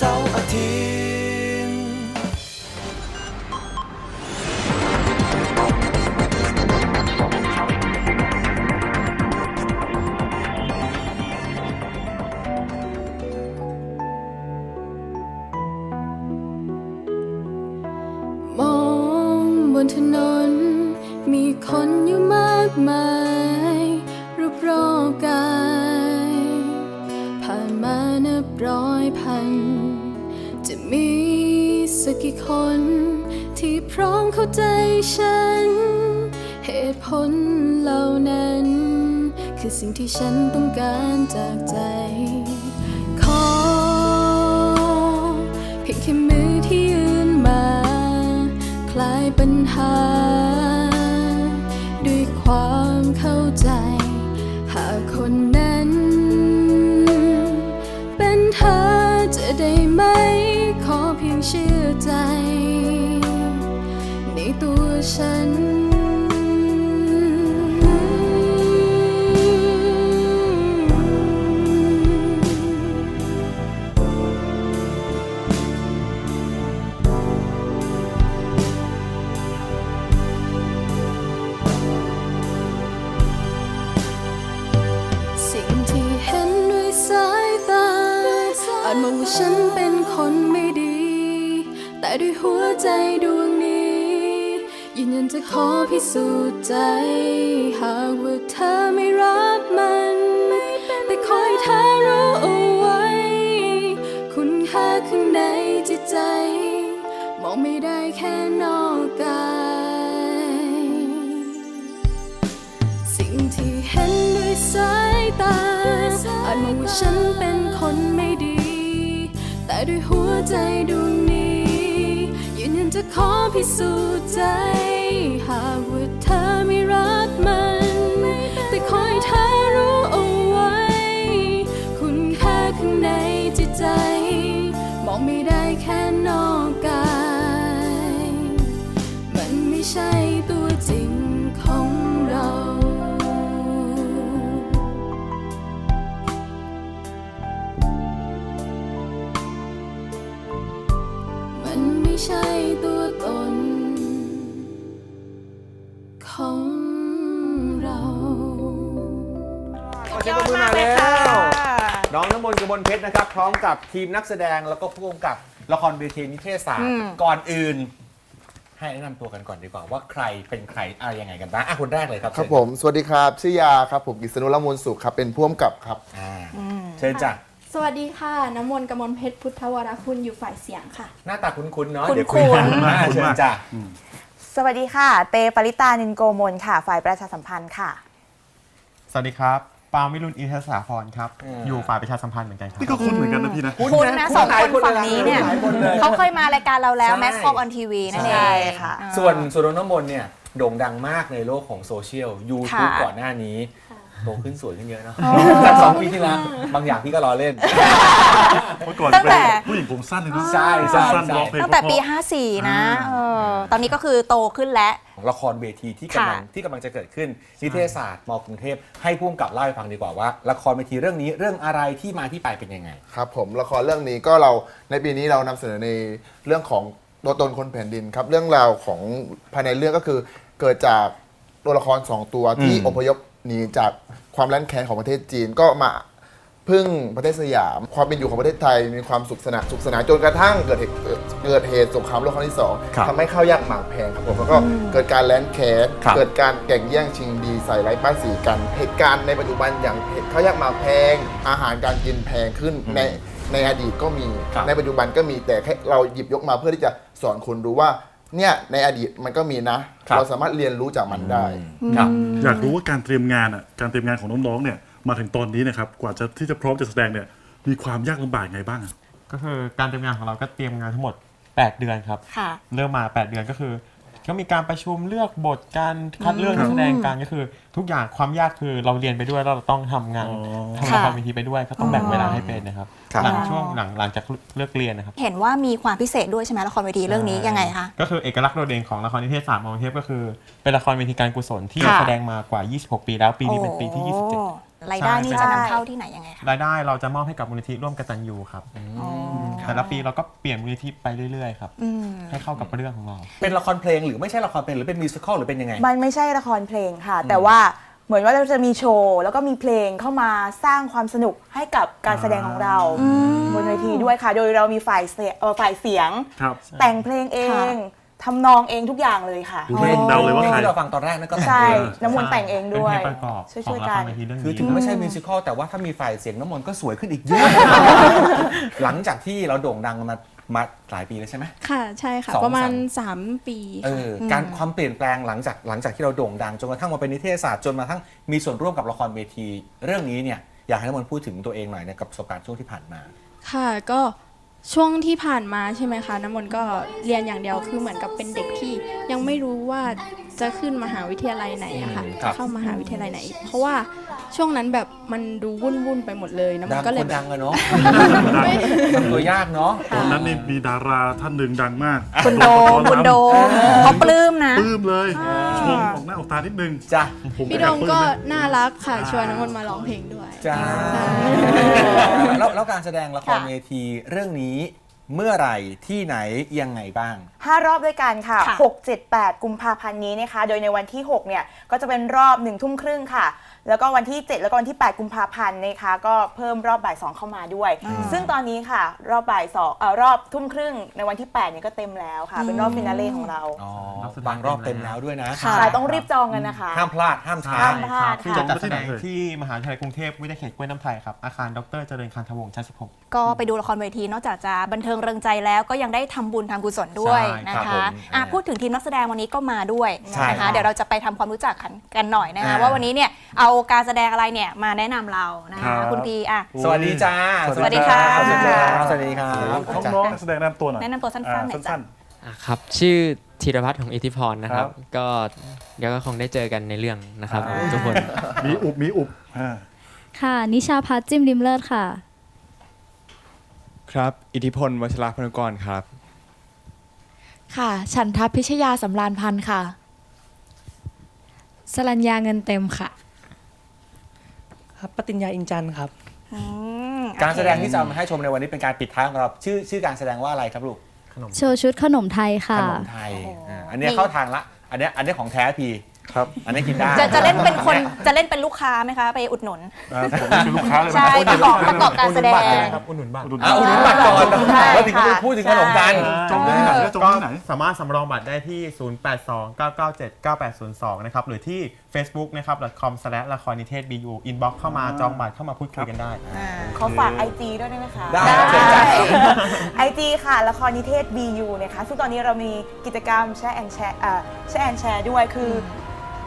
สาร์อาทิตย์มองบนถนน มีคนอยู่มากมายรูปรอบกาย ผ่านมานับร้อยพัน สักกี่คนที่พร้อมเข้าใจฉัน เหตุผลเหล่านั้น คือสิ่งที่ฉันต้องการจากใจ ขอเพียงแค่มือที่ยืนมา คลายปัญหา ด้วยความเข้าใจ หากคน ใจ ในตัวฉันสิ่งที่เห็นด้วยสายตาอาจมองว่าฉันเป็น แต่ด้วยหัวใจดวงนี้ ยืนยันจะขอพิสูจน์ใจ หากว่าเธอไม่รับมันแต่คอยเธอรู้เอาไว้ คุณค่าข้างในจิตใจ มองไม่ได้แค่นอกกาย สิ่งที่เห็นด้วยสายตาอาจมองว่าฉันเป็นคนไม่ดี แต่ด้วยหัวใจดวงนี้ จะขอพิสูจน์ใจ หากว่าเธอไม่รักมัน แต่คอยเธอรู้เอาไว้ คุณค่าข้างในจิตใจ มองไม่ได้แค่นอกกาย มันไม่ใช่ตัวจริงของ น้องน้ำมนต์กระมวลเพชรนะครับ พร้อมกับทีมนักแสดงแล้วก็ผู้กำกับละครเวทีนิเทศศาสตร์ก่อนอื่น ให้แนะนำตัวกันก่อนดีกว่า ว่าใครเป็นใครอะไรยังไงกันบ้างอะคนแรกเลยครับครับผม สวัสดีครับ ชื่อยาครับผมกิษณุละมูลสุขครับ เป็นพ่วงกับครับ อ่าเชิญจ้ะสวัสดีค่ะ น้ำมนต์กมลเพชรพุทธวรคุณอยู่ฝ่ายเสียงค่ะ หน้าตาคุ้นๆเนาะคุ้นๆเดี๋ยวคุยกันอ่าเชิญจ้ะสวัสดีค่ะ เตปริตานินโกมลค่ะ ฝ่ายประชาสัมพันธ์ค่ะ สวัสดีครับ ปาล์มวิรุณอินทศาพรครับ อยู่ฝ่ายประชาสัมพันธ์เหมือนกันครับ นี่ก็คุ้นเหมือนกันนะพี่นะ คุณนะสองคนฝั่งนี้เนี่ยหลายคนเลยเขาเคยมารายการเราแล้วใช่ แมสคอมออนทีวีนั่นเอใช่งค่ะส่วนส่วนน้องน้ำมนต์เนี่ยโด่งดังมากในโลกของโซเชียลยูทูบค่ะ ก่อนหน้านี้โตขึ้นสวยขึ้นเยอะเนาะจากสองปีที่แล้วบางอย่างพี่ก็รอเล่น เมื่อก่อนตั้งเป็นแต่ผู้หญิงผมสั้นเลยเนาะใช่ใช่สั้นใช่ร้องเพลงตั้งแต่ปี เพราะ54 นะเออตอนนี้ก็คือโตขึ้นแล้ว ของละครเวทีที่กำลังค่ะที่กำลังจะเกิดขึ้นนิเทศศาสตร์มกรุงเทพให้พุ่มกับเล่าให้ฟังดีกว่าว่า ละครเวทีเรื่องนี้เรื่องอะไรที่มาที่ไปเป็นยังไง ครับผมละครเรื่องนี้ก็เราในปีนี้เรานำเสนอในเรื่องของตัวตนคนแผ่นดินครับ เรื่องราวของภายในเรื่องก็คือเกิดจากตัวละครสองตัวที่อืม อพยพหนีจากความแร้นแค้นของประเทศจีนก็มา พึ่งประเทศสยาม ความเป็นอยู่ของประเทศไทยมีความสุขสนานสุขสนานจนกระทั่งเกิดเหตุเกิดเหตุสงครามโลกครั้งที่สองครับทำให้ข้าวยากหมากแพงครับผมแล้วก็เกิดการแร้นแค้นครับ เกิดการแก่งแย่งชิงดีใส่ไร้ป้ายสีกัน เหตุการณ์ในปัจจุบันอย่างข้าวยากหมากแพง อาหารการกินแพงขึ้นในในอดีตก็มีครับในปัจจุบันก็มีแต่แค่เราหยิบยกมาเพื่อที่จะสอนคนรู้ว่าเนี่ยในอดีตมันก็มีนะ ครับ เราสามารถเรียนรู้จากมันได้ ครับ อยากรู้ว่าการเตรียมงานอะการเตรียมงานของน้องๆเนี่ย มาถึงตอนนี้นะครับ กว่าจะที่จะพร้อมจะแสดงเนี่ย มีความยากลำบากไงบ้างอะก็คือการเตรียมงานของเราก็เตรียมงานทั้งหมด 8 เดือนครับ ค่ะ เริ่มมา 8 เดือนก็คือ ก็มีการประชุมเลือกบทการคัดเลือกนักแสดงการก็คือ ทุกอย่างความยากคือเราเรียนไปด้วยแล้วเราต้องทำงานทำละครเวทีไปด้วยก็ต้องแบ่งเวลาให้เป็นนะครับครับ หลังช่วงหลังหลังจากเลิกเรียนนะครับ เห็นว่ามีความพิเศษด้วยใช่ไหมละครเวทีเรื่องนี้ยังไงคะ ก็คือเอกลักษณ์โดดเด่นของละครนิเทศศาสตร์มองเทพก็คือ เป็นละครเวทีการกุศลที่ค่ะ แสดงมากว่า 26 ปีแล้วปีนี้เป็นปีที่ 27 รายได้นี่ใช่จะนำเข้าที่ไหนยังไงคะ รายได้เราจะมอบให้กับมูลนิธิร่วมกตัญญูครับแต่ละปีเราก็เปลี่ยนมูลนิธิไปเรื่อยๆครับ อืม ให้เข้ากับเรื่องของเรา เป็นละครเพลงหรือไม่ใช่ละครเพลงหรือเป็นมิวสิควลหรือเป็นยังไง มันไม่ใช่ละครเพลงค่ะ แต่ว่าเหมือนว่าเราจะมีโชว์ แล้วก็มีเพลงเข้ามาสร้างความสนุกให้กับการแสดงของเราบนเวทีด้วยค่ะ โดยเรามีฝ่ายเสียเอ่อฝ่ายเสียง ครับ แต่งเพลงเอง ทำนองเองทุกอย่างเลยค่ะ ดูไม่เดาเลยว่าเพลงใคร ที่เราฟังตอนแรกนั่นก็แต่งใช่ เองน้ำมนต์แต่งเองด้วยเป็นเพลงประกอบช่วยขอช่วงยละกัคนรเวทีเรื่องคือนี้ถึงไม่ใช่มิวสิควลแต่ว่าถ้ามีฝ่ายเสียงน้ำมนต์ก็สวยขึ้นอีกเยอะ หลังจากที่เราโด่งดังมามาหลายปีแล้วใช่ไหม ค่ะใช่ค่ะ สองประมาณ สาม 3 ปีเอค่ะ อการความเปลี่ยนแปลงหลังจากหลังจากที่เราโด่งดังจนกระทั่งมาเป็นนิเทศศาสตร์จนมาทั้งมีส่วนร่วมกับละครเวที เรื่องนี้เนี่ยอยากให้น้ำมนต์พูดถึงตัวเองหน่อยเนี่ยกับประสบการณ์ช่วงที่ผ่านมา ค่ะก็ ช่วงที่ผ่านมาใช่ไหมคะน้ำมนต์ก็เรียนอย่างเดียวคือเหมือนกับเป็นเด็กที่ยังไม่รู้ว่าจะขึ้นมหาวิทยาลัยไหนอะค่ะอืมครัจะบเข้ามหาวิทยาลัยไหน เพราะว่า ช่วงนั้นแบบมันดูวุ่นวุ่นๆไปหมดเลยน้ำมดันงต์ก็เลคยนแบบ ดังอะเนาะไม่ทำตัวยากเนาะ ตอนนั้นนี่มีดาราท่านหนึ่งดังมากคุณโดมคุณโดมเขาปลื้มนะ ปลื้มเลยชมออกหน้าออกตานิดนึงจ้ะ ผมพี่แอโดบมปลื้ก็นะน่ารักค่ะชวนน้ำมนต์มาร้องเพลงด้วย จ้าแล้วแล้วการแสดงละครค่ะ เวทีเรื่องนี้เมื่อไหร่ที่ไหนยังไงบ้าง 5 รอบด้วยกันค่ะ ค่ะ 6 7 8 กุมภาพันธ์นี้นะคะ โดยในวันที่ 6 เนี่ย ก็จะเป็นรอบ 1 ทุ่มครึ่งค่ะ แล้วก็วันที่ 7 แล้วก็วันที่ 8 กุมภาพันธ์นะคะก็เพิ่มรอบบ่าย2เข้ามาด้วย ซึ่งตอนนี้ค่ะ รอบบ่าย2เอ่อรอบทุ่มครึ่งในวันที่8เนี่ยก็เต็มแล้วค่ะ เป็นรอบฟินาเล่ของเรา อ๋อรอ บสุดท้ายบางรอบเต็มแล้วด้วยนะ ค่ะ ใช่ต้องรีบจองกันนะคะ ห้ามพลาดห้ามช้าห้ามพลาดที่ค่ะจะจัดแสดงที่มหาวิทยาลัยกรุงเทพวิทยาเขตกล้วยน้ำไทยครับ อาคารดรเจริญคันธวงศ์ชั้น16ก็ไปดูละครเวทีนอกจากจะบันเทิงเริงใจแล้วก็ยังได้ทำบุญทำกุศลด้วยใช่นะครับผมคะอะอ่าพูดถึงทีมนักแสดงวันนี้ก็มาด้วยใช่นะครัคะบเดี๋ยวเราจะไปทำความรู้จักกันกันหน่อยนะคะอ่า ว่าวันนี้เนี่ยเอาการแสดงอะไรเนี่ยมาแนะนำเรานะครัคะบ คุณพีอะ สวัสดีจ้าสวัสดีค่ะ สวัสดีครับสวัสดีครับน้องๆนักแสดงแนะนำตัวหน่อยแนะนำตัวสั้นๆอ่าหน่อยจ้ะ สั้นอะครับ ชื่อ ธีรพัฒน์ของอิทธิพรนะครับครับ ก็เดี๋ยวก็คงได้เจอกันในเรื่องนะครับทุกคนๆมีอุบมีอุบอ่าค่ะ นิชาพัฒน์จิมริมเลิศค่ะ ครับ อิทธิพลวชรพนกรครับ ค่ะ ฉันทัพพิชยาสำรานพันธ์ค่ะ สรัญญาเงินเต็มค่ะ ครับปฏิญญาอินจันทร์ครับอืมการแสดงโอเคที่จะเอามาให้ชมในวันนี้เป็นการปิดท้ายของเรา ชื่อชื่อการแสดงว่าอะไรครับลูก โชว์ชุดขนมไทยขค่ะนมไทยอ่าอันเนี้ยเข้าทางละ อันเนี้ยอันเนี้ยของแท้พี ครับอันนี้กินได้จะจะเล่นเป็นคนจะเล่นเป็นลูกค้าไหมคะ ไปอุดหนุนอ่าผมนี่เป็นลูกค้าเลยไหมใช่ประกอบประกอบการแสดง ครับอุดหนุนบัตรอุดหนุนอะอุดหนุนบัตรก่อนใช่แล้วถึงจะไปค่ะพูดถึงขนมกันจองได้ที่ไหนแล้วจองก็ที่ไหน สามารถสำรองบัตรได้ที่ 0829979802 นะครับ หรือที่ Facebook นะครับ .com ละครนิเทศ BU inbox เข้ามาจองบัตรเข้ามาพูดคุยกันได้ ขอฝาก IG ด้วยได้ไหมคะได้เชิญจ้ะไอจีค่ะ ละครนิเทศ BU นะคะ ซึ่งตอนนี้เรามีกิจกรรมแชร์แอนแชร์แชร์แอนแชร์ด้วย คืออ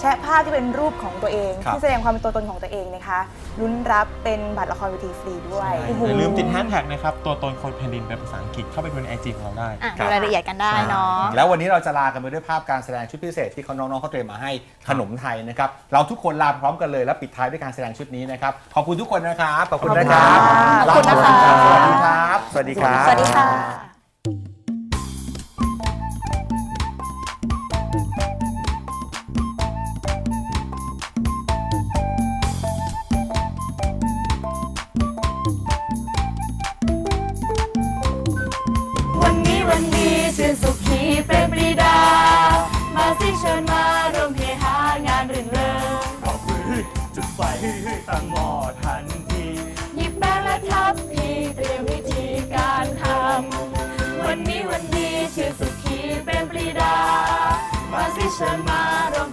แชร์ภาพที่เป็นรูปของตัวเอง ครับ ที่แสดงความเป็นตัวตนของตัวเองนะคะลุ้นรับเป็นบัตรละครเวทีฟรีด้วยอย่าลืมติดแฮชแท็กนะครับ ตัวตนคนแผ่นดินเป็นภาษาอังกฤษเข้าไปดูในไอจีของเราได้ อะดูรายละเอียดกันได้เนาะ แล้ววันนี้เราจะลากันไปด้วยภาพการแสดงชุดพิเศษที่เขาน้องๆเขาเตรียมมาให้ขนมไทยนะครับ เราทุกคนลาพร้อมกันเลยแล้วปิดท้ายด้วยการแสดงชุดนี้นะครับ ขอบคุณทุกคนนะครับ ขอบคุณนะครับขอบคุณนะคะสวัสดีครับ สวัสดีครับ สวัสดีค่ะ ตั้งหม้อทันที หยิบแป้งและทับพีเตรียมวิธีการทำ วันนี้วันดีชื่อสุขีเป็นปรีดา มาสิเชิญมาร่วม